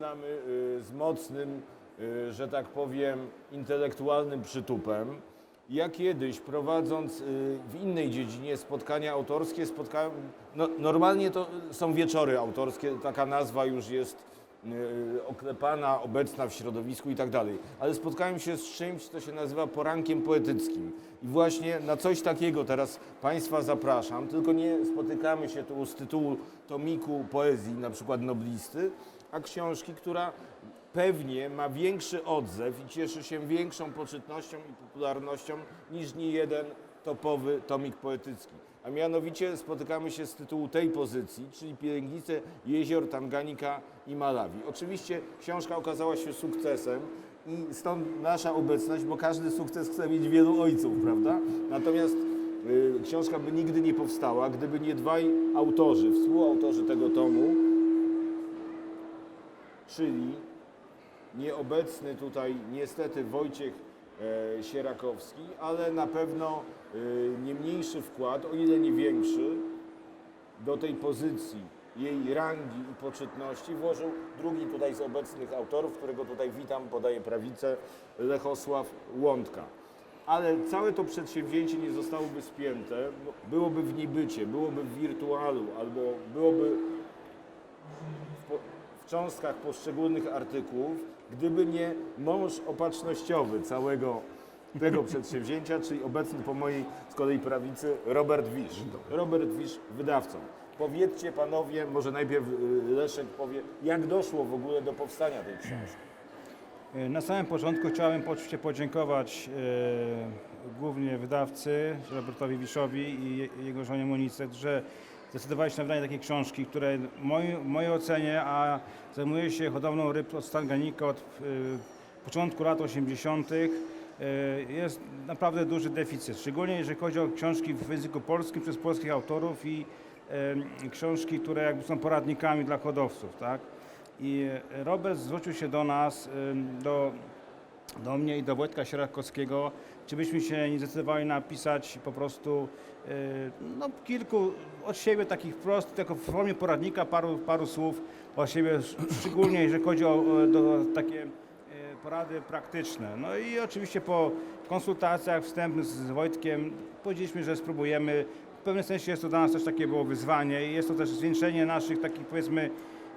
Y, z mocnym, y, że tak powiem, intelektualnym przytupem. Ja kiedyś prowadząc y, w innej dziedzinie spotkania autorskie, spotkałem, no, normalnie to są wieczory autorskie, taka nazwa już jest oklepana, obecna w środowisku i tak dalej. Ale spotkałem się z czymś, co się nazywa porankiem poetyckim. I właśnie na coś takiego teraz Państwa zapraszam, tylko nie spotykamy się tu z tytułu tomiku poezji, na przykład noblisty, a książki, która pewnie ma większy odzew i cieszy się większą poczytnością i popularnością niż nie jeden topowy tomik poetycki. A mianowicie spotykamy się z tytułu tej pozycji, czyli Pielęgnice jezior Tanganika i Malawi. Oczywiście książka okazała się sukcesem i stąd nasza obecność, bo każdy sukces chce mieć wielu ojców, prawda? Natomiast y, książka by nigdy nie powstała, gdyby nie dwaj autorzy, współautorzy tego tomu, czyli nieobecny tutaj niestety Wojciech Sierakowski, ale na pewno e, nie mniejszy wkład, o ile nie większy, do tej pozycji, jej rangi i poczytności włożył drugi tutaj z obecnych autorów, którego tutaj witam, podaję prawicę, Lechosław Łądka. Ale całe to przedsięwzięcie nie zostałoby spięte, byłoby w nibycie, byłoby w wirtualu, albo byłoby cząstkach poszczególnych artykułów, gdyby nie mąż opatrznościowy całego tego przedsięwzięcia, czyli obecny po mojej z kolei prawicy Robert Wisz. Robert Wisz, wydawcą. Powiedzcie panowie, może najpierw y, Leszek powie, jak doszło w ogóle do powstania tej książki. Na samym początku chciałem oczywiście podziękować e, głównie wydawcy Robertowi Wiszowi i je- jego żonie Monice, że zdecydowali się na wydanie takiej książki, które w mojej, ocenie, a zajmuje się hodowlą ryb od Stanganika od e, początku lat 80. e, jest naprawdę duży deficyt, szczególnie jeżeli chodzi o książki w języku polskim przez polskich autorów i e, książki, które jakby są poradnikami dla hodowców, tak? I Robert zwrócił się do nas, do, do mnie i do Wojtka Sierakowskiego, czy byśmy się nie zdecydowali napisać po prostu y, no, kilku od siebie takich prostych, tylko w formie poradnika, paru, paru słów od siebie, sz- szczególnie jeżeli chodzi o, o do, takie y, porady praktyczne. No i oczywiście po konsultacjach wstępnych z Wojtkiem powiedzieliśmy, że spróbujemy. W pewnym sensie jest to dla nas też takie było wyzwanie i jest to też zwieńczenie naszych takich powiedzmy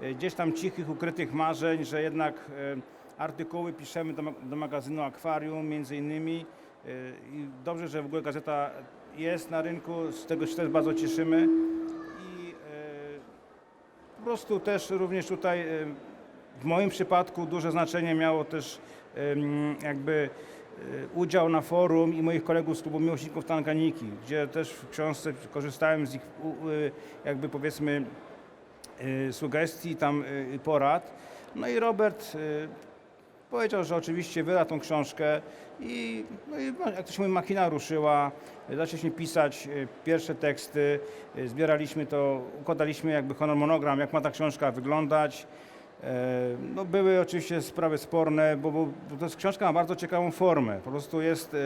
e, gdzieś tam cichych, ukrytych marzeń, że jednak e, artykuły piszemy do, do magazynu Akwarium między innymi e, i dobrze, że w ogóle gazeta jest na rynku, z tego się też bardzo cieszymy i e, po prostu też również tutaj e, w moim przypadku duże znaczenie miało też jakby e, udział na forum i moich kolegów z klubu miłośników Tanganiki, gdzie też w książce korzystałem z ich jakby powiedzmy sugestii tam porad. No i Robert powiedział, że oczywiście wyda tą książkę i, no i jak to się mówi, machina ruszyła. Zaczęliśmy pisać y, pierwsze teksty, y, zbieraliśmy to, układaliśmy jakby harmonogram, jak ma ta książka wyglądać. E, No, były oczywiście sprawy sporne, bo, bo, bo to jest książka ma bardzo ciekawą formę. Po prostu jest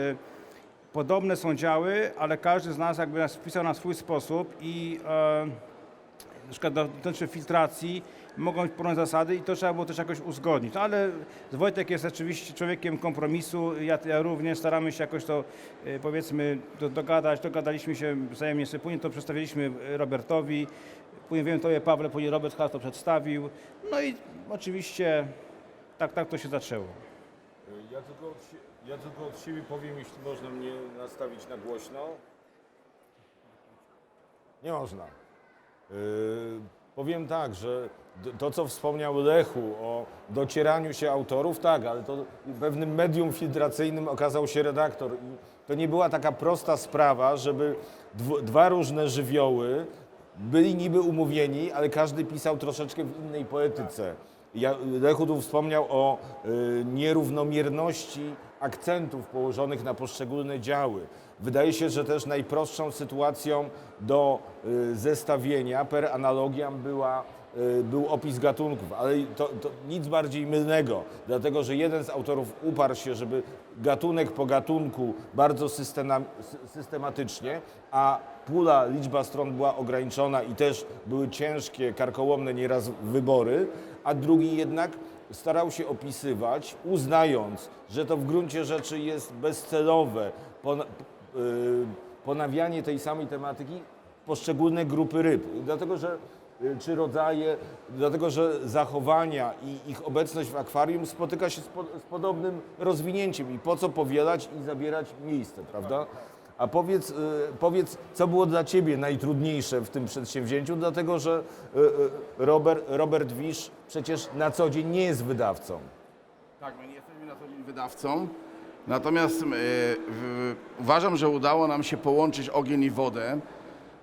podobne są działy, ale każdy z nas jakby nas wpisał na swój sposób i e, przykład dotyczy filtracji, mogą być podobne zasady i to trzeba było też jakoś uzgodnić. No, ale Wojtek jest oczywiście człowiekiem kompromisu, ja, ja również staramy się jakoś to e, powiedzmy do, dogadać, dogadaliśmy się wzajemnie sobie, później to przedstawiliśmy e, Robertowi, później wiem tobie Pawle, później Robert Hart to przedstawił, no i oczywiście tak, tak to się zaczęło. Ja tylko, od, sie- ja tylko od siebie powiem, jeśli można mnie nastawić na głośno. Nie można. Yy, powiem tak, że to, co wspomniał Lechu o docieraniu się autorów, tak, ale to pewnym medium filtracyjnym okazał się redaktor. I to nie była taka prosta sprawa, żeby dwa różne żywioły byli niby umówieni, ale każdy pisał troszeczkę w innej poetyce. Lechu tu wspomniał o y, nierównomierności akcentów położonych na poszczególne działy. Wydaje się, że też najprostszą sytuacją do y, zestawienia per analogiam była, y, był opis gatunków, ale to, to nic bardziej mylnego, dlatego że jeden z autorów uparł się, żeby gatunek po gatunku bardzo systema, sy- systematycznie, a pula, liczba stron była ograniczona i też były ciężkie, karkołomne nieraz wybory, a drugi jednak starał się opisywać, uznając, że to w gruncie rzeczy jest bezcelowe yy, ponawianie tej samej tematyki poszczególne grupy ryb. Dlatego, że y, czy rodzaje, dlatego, że zachowania i ich obecność w akwarium spotyka się z, po, z podobnym rozwinięciem i po co powielać i zabierać miejsce, prawda? A powiedz, y, powiedz, co było dla Ciebie najtrudniejsze w tym przedsięwzięciu, dlatego że y, y, Robert, Robert Wisz przecież na co dzień nie jest wydawcą. Tak, my nie jesteśmy na co dzień wydawcą. Natomiast w, uważam, że udało nam się połączyć ogień i wodę.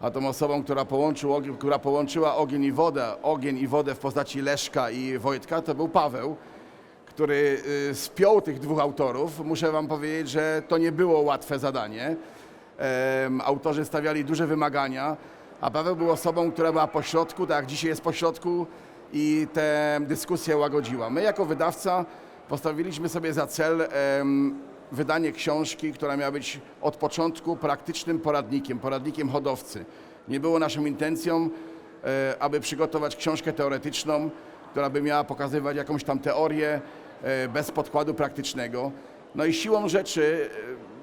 A tą osobą, która, połączył, która połączyła ogień i wodę, ogień i wodę w postaci Leszka i Wojtka, to był Paweł, który spiął tych dwóch autorów. Muszę Wam powiedzieć, że to nie było łatwe zadanie. Autorzy stawiali duże wymagania, a Paweł był osobą, która była pośrodku, tak jak dzisiaj jest pośrodku i tę dyskusję łagodziła. My jako wydawca postawiliśmy sobie za cel wydanie książki, która miała być od początku praktycznym poradnikiem, poradnikiem hodowcy. Nie było naszą intencją, e, aby przygotować książkę teoretyczną, która by miała pokazywać jakąś tam teorię e, bez podkładu praktycznego. No i siłą rzeczy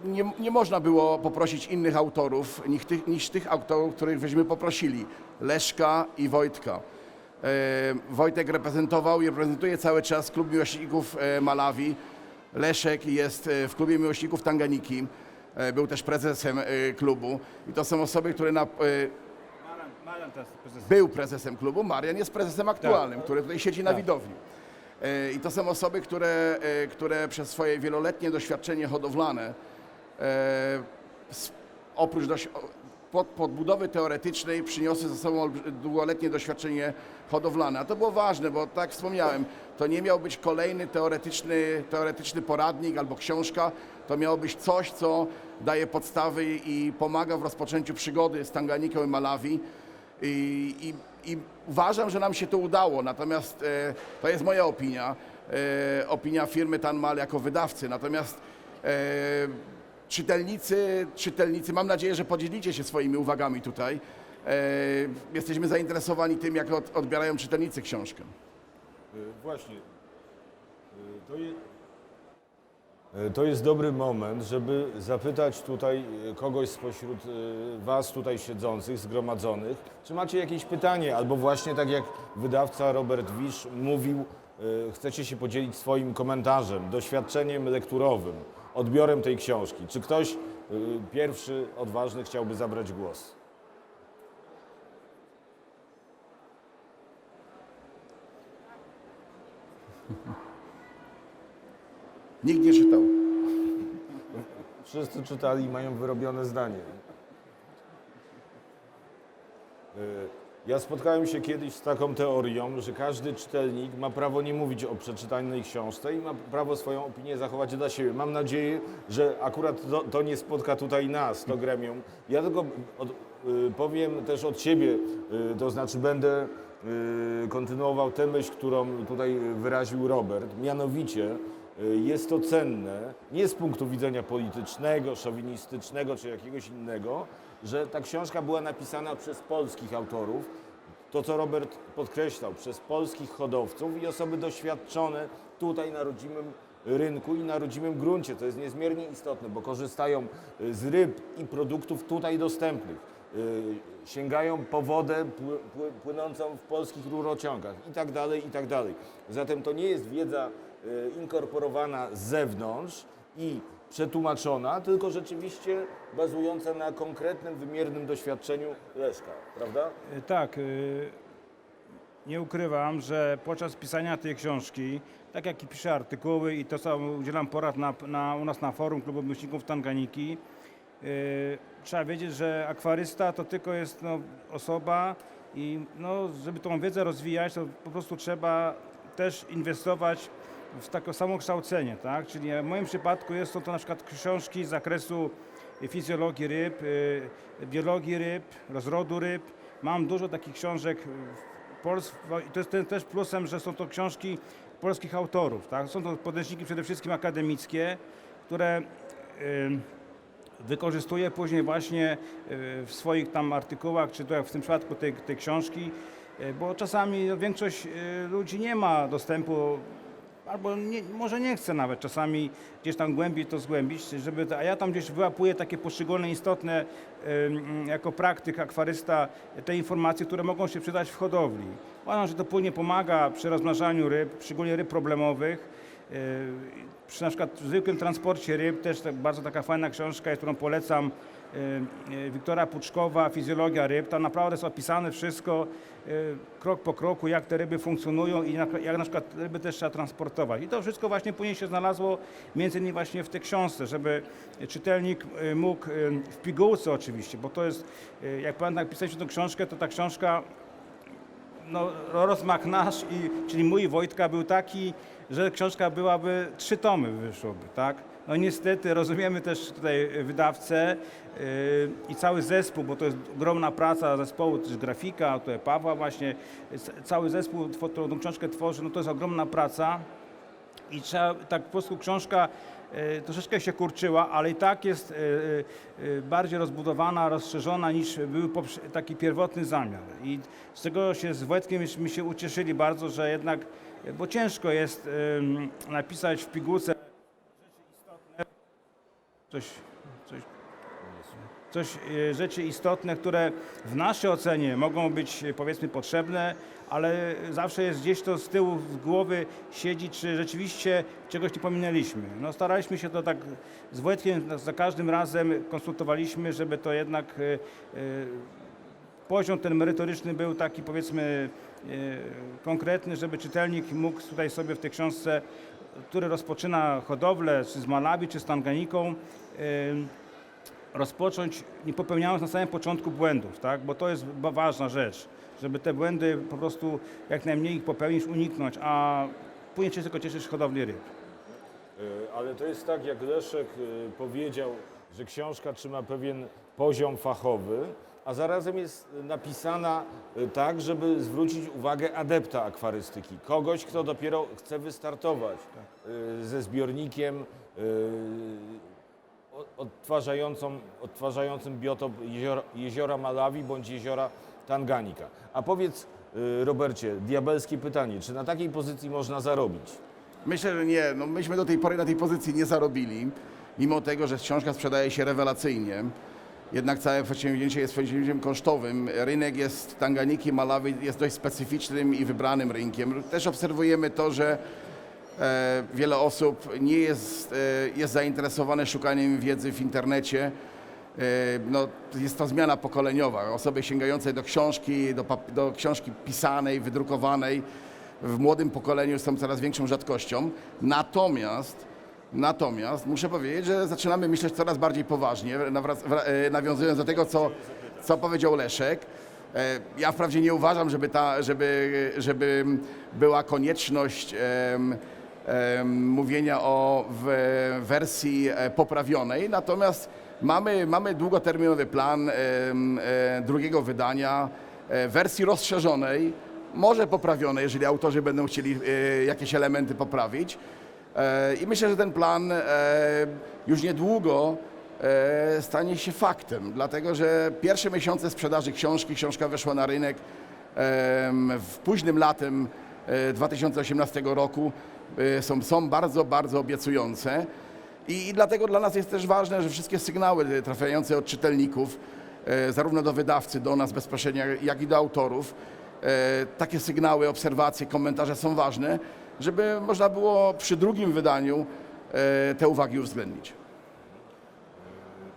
nie, nie można było poprosić innych autorów niż tych, niż tych autorów, których żeśmy poprosili. Leszka i Wojtka. E, Wojtek reprezentował i reprezentuje cały czas klub miłośników e, Malawi. Leszek jest e, w klubie miłośników Tanganiki. E, Był też prezesem e, klubu. I to są osoby, które na, e, Marian, Marian teraz prezes. był prezesem klubu, Marian jest prezesem aktualnym, który tutaj siedzi na Tak. widowni. E, I to są osoby, które, e, które przez swoje wieloletnie doświadczenie hodowlane, oprócz doś- o- pod, podbudowy teoretycznej przyniosły ze sobą długoletnie doświadczenie hodowlane. A to było ważne, bo tak wspomniałem, to nie miał być kolejny teoretyczny, teoretyczny poradnik albo książka, to miało być coś, co daje podstawy i pomaga w rozpoczęciu przygody z Tanganiką i Malawi. I, i, I uważam, że nam się to udało, natomiast e, to jest moja opinia, e, opinia firmy Tanmal jako wydawcy. Natomiast e, czytelnicy, czytelnicy, mam nadzieję, że podzielicie się swoimi uwagami tutaj. E, jesteśmy zainteresowani tym, jak od, odbierają czytelnicy książkę. Y, Właśnie. Y, To, je, y, to jest dobry moment, żeby zapytać tutaj kogoś spośród Was tutaj siedzących, zgromadzonych, czy macie jakieś pytanie, albo właśnie tak jak wydawca Robert Wisz mówił, chcecie się podzielić swoim komentarzem, doświadczeniem lekturowym, odbiorem tej książki. Czy ktoś y, pierwszy, odważny chciałby zabrać głos? Nikt nie czytał. Wszyscy czytali i mają wyrobione zdanie. Ja spotkałem się kiedyś z taką teorią, że każdy czytelnik ma prawo nie mówić o przeczytanej książce i ma prawo swoją opinię zachować dla siebie. Mam nadzieję, że akurat to, to nie spotka tutaj nas, to gremium. Ja tylko od, y, powiem też od siebie, y, to znaczy będę y, kontynuował tę myśl, którą tutaj wyraził Robert. Mianowicie jest to cenne nie z punktu widzenia politycznego, szowinistycznego czy jakiegoś innego, że ta książka była napisana przez polskich autorów. To, co Robert podkreślał, przez polskich hodowców i osoby doświadczone tutaj na rodzimym rynku i na rodzimym gruncie. To jest niezmiernie istotne, bo korzystają y, z ryb i produktów tutaj dostępnych. Y, Sięgają po wodę pły- pły- płynącą w polskich rurociągach i tak dalej, i tak dalej. Zatem to nie jest wiedza y, inkorporowana z zewnątrz i przetłumaczona, tylko rzeczywiście bazująca na konkretnym, wymiernym doświadczeniu Leszka, prawda? Y, Tak, y, nie ukrywam, że podczas pisania tej książki, tak jak i piszę artykuły i to samo udzielam porad na, na, u nas na forum Klubu Miłośników Tanganiki, y, trzeba wiedzieć, że akwarysta to tylko jest no, osoba i no, żeby tą wiedzę rozwijać, to po prostu trzeba też inwestować w takie samo kształcenie, tak? Czyli w moim przypadku jest to, to na przykład książki z zakresu fizjologii ryb, y, biologii ryb, rozrodu ryb. Mam dużo takich książek Pols- i to jest ten też plusem, że są to książki polskich autorów, tak? Są to podręczniki przede wszystkim akademickie, które y, wykorzystuje później właśnie e, w swoich tam artykułach, czy to jak w tym przypadku tej, tej książki, e, bo czasami większość ludzi nie ma dostępu albo nie, może nie chce nawet czasami gdzieś tam głębiej to zgłębić, żeby, to- a ja tam gdzieś wyłapuję takie poszczególne istotne jako praktyk, akwarysta, te informacje, które mogą się przydać w hodowli. Uważam, że to później pomaga przy rozmnażaniu ryb, szczególnie ryb problemowych. Przy na przykład zwykłym transporcie ryb też bardzo taka fajna książka, którą polecam, Wiktora Puczkowa, Fizjologia ryb. Tam naprawdę jest opisane wszystko yy, krok po kroku, jak te ryby funkcjonują i jak na przykład ryby też trzeba transportować. I to wszystko właśnie później się znalazło między innymi właśnie w tej książce, żeby czytelnik yy, mógł w pigułce oczywiście, bo to jest, jak pamiętam, jak pisaliśmy tę książkę, to ta książka no, rozmach nasz, i, czyli mój Wojtka był taki, że książka byłaby trzy tomy wyszłoby, tak? No niestety rozumiemy też tutaj wydawcę yy, i cały zespół, bo to jest ogromna praca zespołu, też grafika, tutaj Pawła właśnie, cały zespół, którą tą książkę tworzy, no to jest ogromna praca i trzeba, tak po prostu książka troszeczkę się kurczyła, ale i tak jest e, e, bardziej rozbudowana, rozszerzona niż był taki pierwotny zamiar. I z tego się z Wojtkiem myśmy się ucieszyli bardzo, że jednak, e, bo ciężko jest napisać w pigułce coś, coś coś, e, rzeczy istotne, które w naszej ocenie mogą być e, powiedzmy potrzebne, ale zawsze jest gdzieś to z tyłu z głowy siedzi, czy rzeczywiście czegoś nie pominęliśmy. No staraliśmy się to tak z Wojtkiem za każdym razem konsultowaliśmy, żeby to jednak e, e, poziom ten merytoryczny był taki powiedzmy e, konkretny, żeby czytelnik mógł tutaj sobie w tej książce, który rozpoczyna hodowlę, czy z Malawi, czy z Tanganiką, e, rozpocząć, nie popełniając na samym początku błędów, tak? bo to jest ważna rzecz, żeby te błędy po prostu jak najmniej ich popełnić, uniknąć, a później się tylko cieszysz z hodowli ryb. E, Ale to jest tak, jak Leszek e, powiedział, że książka trzyma pewien poziom fachowy, a zarazem jest napisana e, tak, żeby zwrócić uwagę adepta akwarystyki. Kogoś, kto dopiero chce wystartować e, ze zbiornikiem odtwarzającą, odtwarzającym biotop jeziora, jeziora Malawi bądź jeziora Tanganika. A powiedz, e, Robercie, diabelskie pytanie, czy na takiej pozycji można zarobić? Myślę, że nie. No, myśmy do tej pory na tej pozycji nie zarobili, mimo tego, że książka sprzedaje się rewelacyjnie. Jednak całe przedsięwzięcie jest przedsięwzięciem kosztowym. Rynek jest Tanganiki, Malawi jest dość specyficznym i wybranym rynkiem. Też obserwujemy to, że wiele osób nie jest, e, jest zainteresowane szukaniem wiedzy w internecie. E, no, jest to zmiana pokoleniowa. Osoby sięgające do książki, do, do książki pisanej, wydrukowanej w młodym pokoleniu są coraz większą rzadkością. Natomiast, natomiast muszę powiedzieć, że zaczynamy myśleć coraz bardziej poważnie, e, nawiązując do tego, co, co powiedział Leszek. E, Ja wprawdzie nie uważam, żeby, ta, żeby, żeby była konieczność mówienia o w wersji e, poprawionej, natomiast mamy, mamy długoterminowy plan e, drugiego wydania, e, wersji rozszerzonej, może poprawionej, jeżeli autorzy będą chcieli jakieś elementy poprawić. I myślę, że ten plan już niedługo stanie się faktem, dlatego że pierwsze miesiące sprzedaży książki, książka weszła na rynek w późnym latem e, 2018 roku, są, są bardzo, bardzo obiecujące. I, I dlatego dla nas jest też ważne, że wszystkie sygnały trafiające od czytelników, e, zarówno do wydawcy, do nas bezpośrednio, jak i do autorów, e, takie sygnały, obserwacje, komentarze są ważne, żeby można było przy drugim wydaniu te uwagi uwzględnić.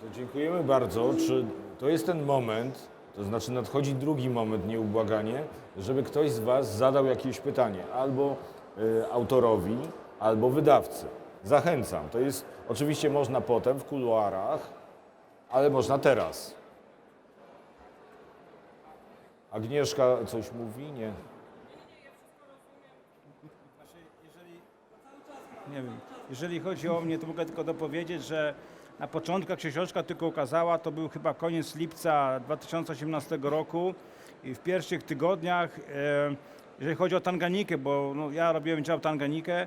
To dziękujemy bardzo. Czy to jest ten moment, to znaczy nadchodzi drugi moment, nieubłaganie, żeby ktoś z Was zadał jakieś pytanie albo y, autorowi, albo wydawcy. Zachęcam. To jest, oczywiście można potem w kuluarach, ale można teraz. Agnieszka coś mówi? Nie. Nie wiem. Jeżeli chodzi o mnie, to mogę tylko dopowiedzieć, że na początku, jak się książka tylko ukazała, to był chyba koniec lipca 2018 roku i w pierwszych tygodniach, jeżeli chodzi o Tanganikę, bo no, ja robiłem dział Tanganikę,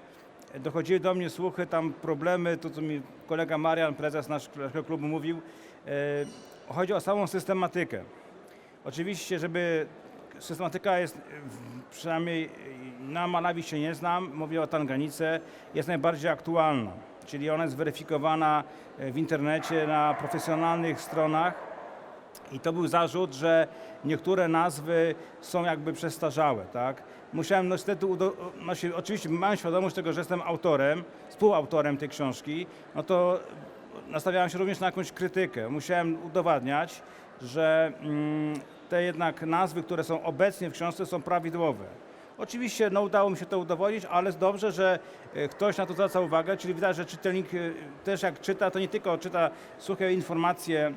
dochodziły do mnie słuchy, tam problemy, to co mi kolega Marian, prezes naszego klubu mówił, e, chodzi o samą systematykę. Oczywiście, żeby systematyka jest, przynajmniej na Malawi się nie znam, mówię o Tanganice, jest najbardziej aktualna, czyli ona jest weryfikowana e, w internecie, na profesjonalnych stronach i to był zarzut, że niektóre nazwy są jakby przestarzałe, tak? Musiałem no niestety, no oczywiście mam świadomość tego, że jestem autorem, współautorem tej książki, no to nastawiałem się również na jakąś krytykę. Musiałem udowadniać, że mm, te jednak nazwy, które są obecnie w książce są prawidłowe. Oczywiście no, udało mi się to udowodnić, ale dobrze, że e, ktoś na to zwraca uwagę, czyli widać, że czytelnik e, też jak czyta, to nie tylko czyta suche informacje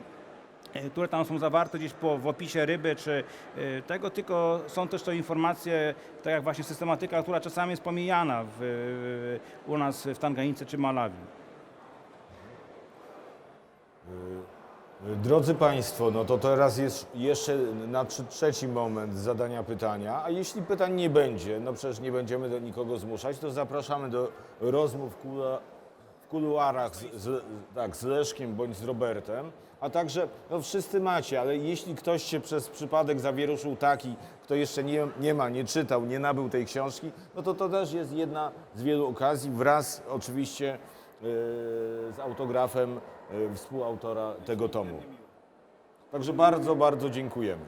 które tam są zawarte gdzieś po, w opisie ryby czy e, tego, tylko są też to informacje, tak jak właśnie systematyka, która czasami jest pomijana w, u nas w Tanganice czy Malawi. Drodzy Państwo, no to teraz jest jeszcze nadszedł trzeci moment zadania pytania, a jeśli pytań nie będzie, no przecież nie będziemy do nikogo zmuszać, to zapraszamy do rozmów kula- w kuluarach z, z, tak, z Leszkiem bądź z Robertem, a także, no wszyscy macie, ale jeśli ktoś się przez przypadek zawieruszył taki, kto jeszcze nie, nie ma, nie czytał, nie nabył tej książki, no to to też jest jedna z wielu okazji wraz oczywiście yy, z autografem yy, współautora tego tomu. Także bardzo, bardzo dziękujemy.